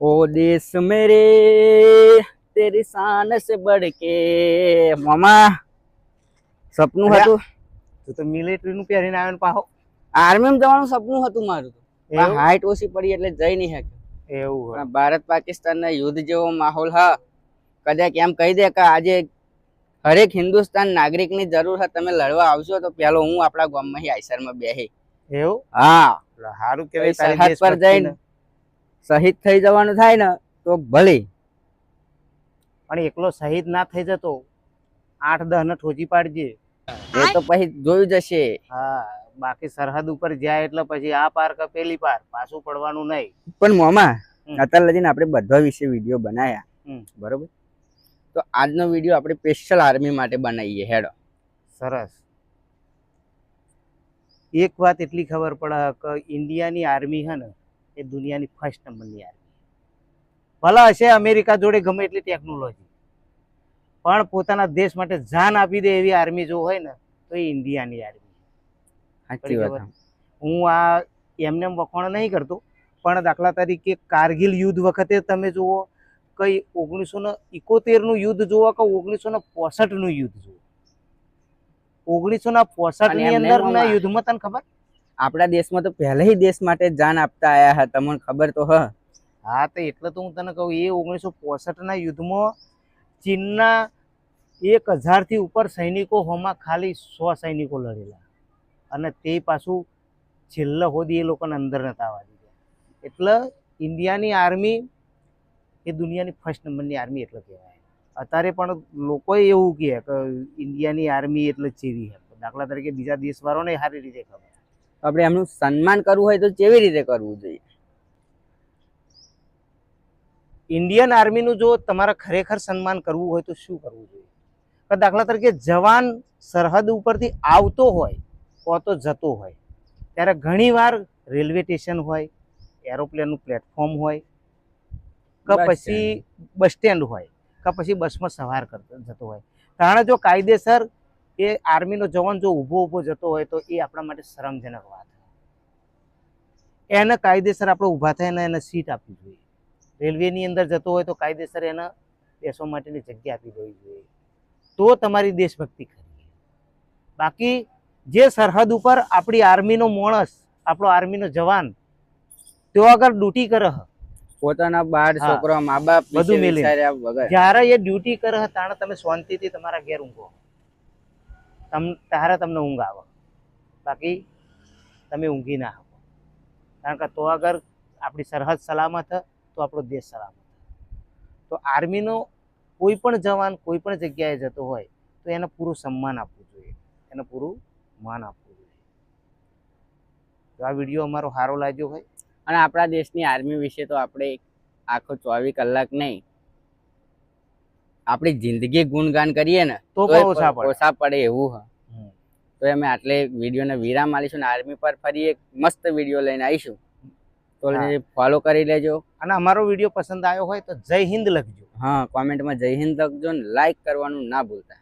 ओ देश मेरे तेरी शान से बढ़ के મામા સપનું અલ્યા. હતું તું તો મિલિટરી નું પહેરીને આવ્યો ને પાહો આર્મી માં જવાનું સપનું હતું મારું તો એવું? હાઈટ ઓછી પડી એટલે જઈ નહીં શક્યો એવું હોય. પણ ભારત પાકિસ્તાન ના યુદ્ધ જેવો માહોલ હા કદાચ એમ કહી દે કે આજે હરેક હિન્દુસ્તાન નાગરિક ની જરૂર છે તમે લડવા આવશો તો પેલો હું આપણા ગામમાં આઈસર માં બેહી એવું હા એટલે હારું પછી કેવાય તારી સરહદ પર જઈને દેશભક્તિને. શહીદ થઈ જવાનું થાય ને તો ભલે. પણ એકલો શહીદ ના થઈ જતો આઠ દહ ને ઠોચી પાડજે. એ તો પછી જોયું જશે. હા બાકી સરહદ ઉપર જાય એટલે પછી આ પાર કે પેલી પાર પાછું પડવાનું નહીં. પણ મોમા. અત્યાર લગીને આપણે બધા વિશે વીડિયો બનાયા. બરોબર? તો આજનો વીડિયો આપણે સ્પેશિયલ આર્મી માટે બનાવીએ હેડો. સરસ. એક વાત એટલી ખબર પડે કે ઇન્ડિયાની આર્મી હે ને એ દુનિયાની ફર્સ્ટ નંબરની આર્મી. ભલે હશે અમેરિકા જોડે ગમે એટલી ટેકનોલોજી પણ પોતાના દેશ માટે જાન આપી દે એવી આર્મી જો હોય ને તો એ ઇન્ડિયાની આર્મી. હું. આ એમને એમ વખોણ નહીં કરતો પણ દાખલા તરીકે કારગિલ યુદ્ધ વખતે તમે જુઓ કઈ ઓગણીસો ને ઇકોતેરનું યુદ્ધ જુઓ કે ઓગણીસો ને પોસઠનું યુદ્ધ જુઓ? ઓગણીસો ના પોસઠની અંદર ના યુદ્ધમાં તને ખબર? આપણા દેશમાં તો પહેલાથી દેશ માટે જાન આપતા આવ્યા હતા તમને ખબર તો હ. હા, તો એટલે તો હું તને કહું, એ ઓગણીસો પોસઠના યુદ્ધમાં ચીનના એક હજારથી ઉપર સૈનિકો હોમાં ખાલી સો સૈનિકો લડેલા. અને તે પાછું છેલ્લા હોદી એ લોકોને અંદર નતા આવવા દીધા. એટલે ઇન્ડિયાની આર્મી એ દુનિયાની ફર્સ્ટ નંબરની આર્મી એટલે કહેવાય. અત્યારે પણ લોકોએ એવું કહે કે ઇન્ડિયાની આર્મી એટલે ચેવી હે. દાખલા તરીકે બીજા દેશવાળોને સારી રીતે ખબર. આપણે એમનું સન્માન કરવું હોય તો કેવી રીતે કરવું જોઈએ? ઇન્ડિયન આર્મીનું જો તમારે ખરેખર સન્માન કરવું હોય તો શું કરવું જોઈએ? કે દાખલા તરીકે જવાન સરહદ ઉપરથી આવતો હોય કો તો જતો હોય ત્યારે ઘણીવાર રેલવે સ્ટેશન હોય એરોપ્લેનનું પ્લેટફોર્મ હોય કે પછી બસ સ્ટેન્ડ હોય કે પછી બસમાં સવાર કરતો જતો હોય. કારણ જો કાયદેસર એ આર્મીનો જવાન જો ઊભો ઊભો જતો હોય તો એ આપણા માટે શરમજનક વાત એને કાયદેસર આપણે ઊભા થઈને એને સીટ આપવી જોઈએ. રેલવેની અંદર જતો હોય તો કાયદેસર એને બેસવા માટેની જગ્યા આપી દેવી જોઈએ. તો તમારી દેશભક્તિ ખરી. બાકી જે સરહદ ઉપર આપણી આર્મીનો માણસ આપણો આર્મીનો જવાન તેઓ આગળ ડ્યુટી કરે. પોતાના બાળ છોકરા મા બાપ બધું. વિચાર્યા જ્યારે એ ડ્યુટી કરે તાણે તમે શાંતિથી તમારા ઘેર ઊંઘો. તમ, તારે તમને ઊંઘ આવે. બાકી તમે ઊંઘી ના શકો. કારણ કે તો આગળ આપણી સરહદ સલામત તો આપણો દેશ સલામત. તો આર્મીનો કોઈ પણ જવાન, કોઈ પણ જગ્યાએ જતો હોય, તો એને પૂરું સન્માન આપવું જોઈએ. એને પૂરું માન આપવું જોઈએ. તો આ વીડિયો અમારો સારો લાગ્યો હોય. અને આપણા દેશની આર્મી વિશે તો આપણે આખો ચોવીસ કલાક નહીં આપણી જિંદગી ગુણગાન કરીએ ને તો ઓછા પડે ઓછા પડે. એવું હ. તો અમે આટલે વિડીયોને વિરામ આલીશું ને આર્મી પર ફરી એક મસ્ત વીડિયો લઈને આવીશું. તો ફોલો કરી લેજો. અને અમારો વીડિયો પસંદ આવ્યો હોય તો જય હિન્દ લખજો. હા કોમેન્ટમાં જય હિન્દ લખજો ને લાઈક કરવાનું ના ભૂલતા.